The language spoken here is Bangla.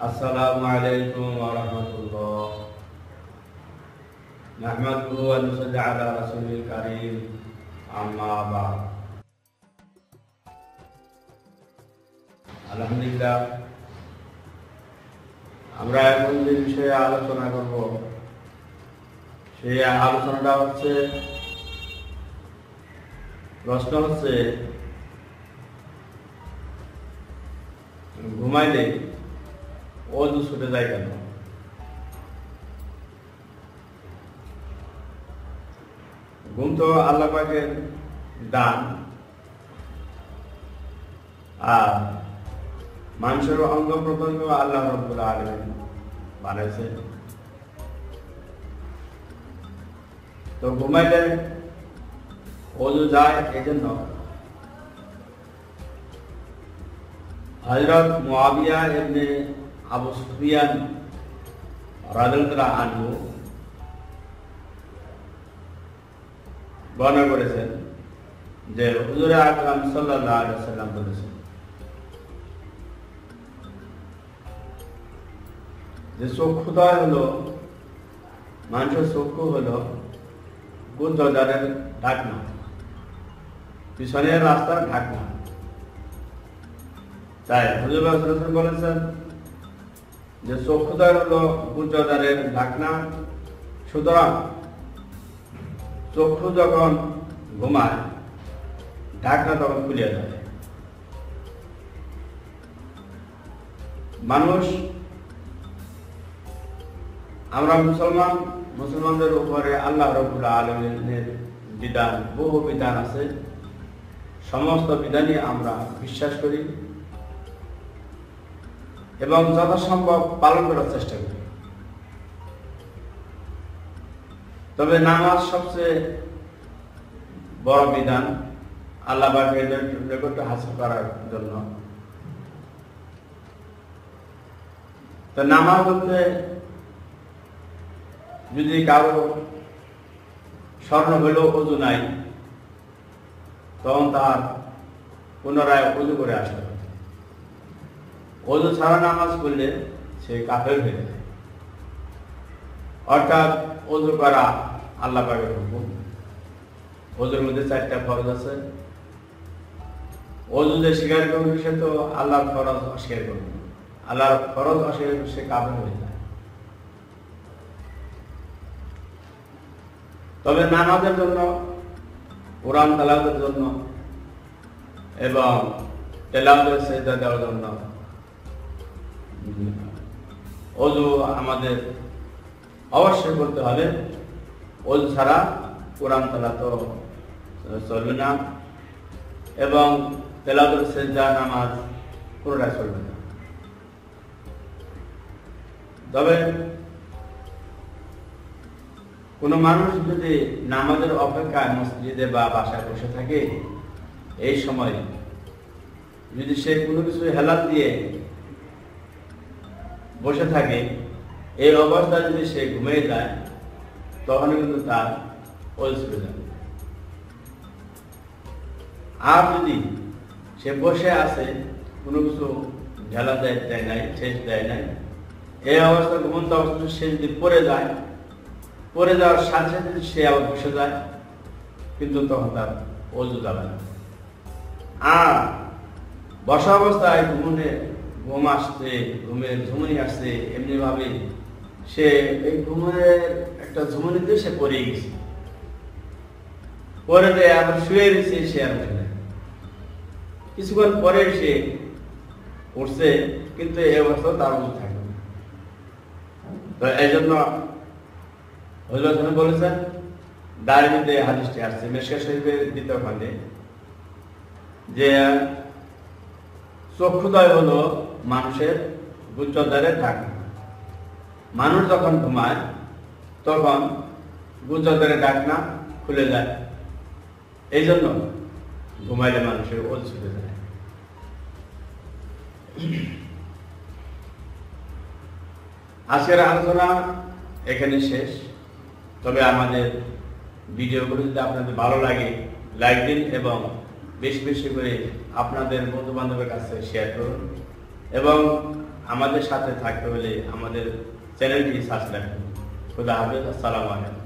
السلام عليكم ورحمة الله نحمده ونصلي على رسول الكريم أما بعد আলহামদুলিল্লাহ আমরা এখন যে বিষয়ে আলোচনা করব সেই আলোচনাটা হচ্ছে প্রশ্ন হচ্ছে ঘুমাইলে অজু ছুটে যায় কেন? ঘুম তো আল্লাহ পাকের দান। আর মানুষের অঙ্গ প্রত্যঙ্গ আল্লাহ রব্বুল বানাইছে। তো ঘুমাইলে অজু যায়, এই জন্য হজরত মুআবিয়া এমনি আবু সুফিয়ান রাদিয়াল্লাহু আনহু বর্ণনা করেছেন যে হুজুর আকরাম সাল্লাল্লাহু আলাইহি ওয়াসাল্লাম বলেছেন যে চক্ষুদয় হলো, মানুষের চক্ষু হলো গুঞ্জদারের ঢাকনা, পিছনের রাস্তার ঢাকনা। তাই হুজুর বলেছেন যে চক্ষুদয় হলো গুঞ্জদারের ঢাকনা সুতরাং চক্ষু যখন ঘুমায়, ঢাকনা তখন খুলে যায় মানুষ, আমরা মুসলমান, মুসলমানদের উপরে আল্লাহ রবুল আলমের বিধান, বহু বিধান আছে। সমস্ত বিধানই আমরা বিশ্বাস করি। এবং যথাসম্ভব পালন করার চেষ্টা করি। তবে নামাজ সবচেয়ে বড় বিধান আল্লাহ রেকর্ড হাসিল করার জন্য। তো নামাজ বলতে যদি কারও স্বর্ণ হইলেও অজু নাই, তখন তার পুনরায় অজু করে আসতে অজু ছাড়া নামাজ পড়লে সে কাফের হয়ে যায়। অর্থাৎ অজু করা আল্লাহ পাকের হুকুম। অজুর মধ্যে চারটা ফরজ আছে। অজু যে স্বীকার করবে, সে তো আল্লাহর ফরজ অস্বীকার করবে আল্লাহর ফরজ অস্বীকার করবে সে কাফের হয়ে যায়। তবে নামাজের জন্য, কোরআন তালাতের জন্য এবং তেলাওয়াতের সেজদা দেওয়ার জন্য অজু আমাদের অবশ্যই করতে হবে। অজু ছাড়া কোরআন তালা তো চলবে না এবং তেলাওয়াতের সেজদা নামাজ পুরোটাই চলবে না। তবে কোনো মানুষ যদি নামাজের অপেক্ষায় মসজিদে বা বাসায় বসে থাকে, এই সময় যদি সে কোনো কিছু হেলাত দিয়ে বসে থাকে, এই অবস্থায় যদি সে ঘুমিয়ে যায় তখন কিন্তু তার ওই যাবে আর যদি সে বসে আছে, কোনো কিছু ঢেলা দেয় দেয় নাই শেষ দেয় নাই, এই অবস্থা ঘুমন্ত অবস্থা সে যদি পড়ে যায় পরে যাওয়ার সাথে সাথে সে আবার বসে যায়, কিন্তু তখন তার অজু যাবে না। আর বসা অবস্থায় ঘুমনে ঘুম আসছে, ঘুমের ঝুমনি আসছে এমনি ভাবে সে এই ঘুমের একটা ঝুমনিতে সে পড়ে গেছে। পরে দেয় আবার শুয়ে গেছে সে আর উঠে কিছুক্ষণ পরে সে উঠছে, কিন্তু এই অবস্থা তার মধ্যে থাকে তো এই জন্য হজরত বলেছেন দারিমিতে হাদিসটি আসছে মেশকা শরীফের দ্বিতীয় খণ্ডে, যে চক্ষুদয় হলো মানুষের গুজ্জদারের ঢাকনা মানুষ যখন ঘুমায়, তখন গুজ্জদারের ঢাকনা খুলে যায়। এই জন্য ঘুমাইলে মানুষের ওল ছুটে যায়। আজকের আলোচনা এখানে শেষ। তবে আমাদের ভিডিওগুলো যদি আপনাদের ভালো লাগে লাইক দিন এবং বেশি বেশি করে আপনাদের বন্ধু বান্ধবের কাছে শেয়ার করুন। এবং আমাদের সাথে থাকতে হলে আমাদের চ্যানেলটি সাবস্ক্রাইব করুন। খুদা হাফেজ, আসসালামু আলাইকুম।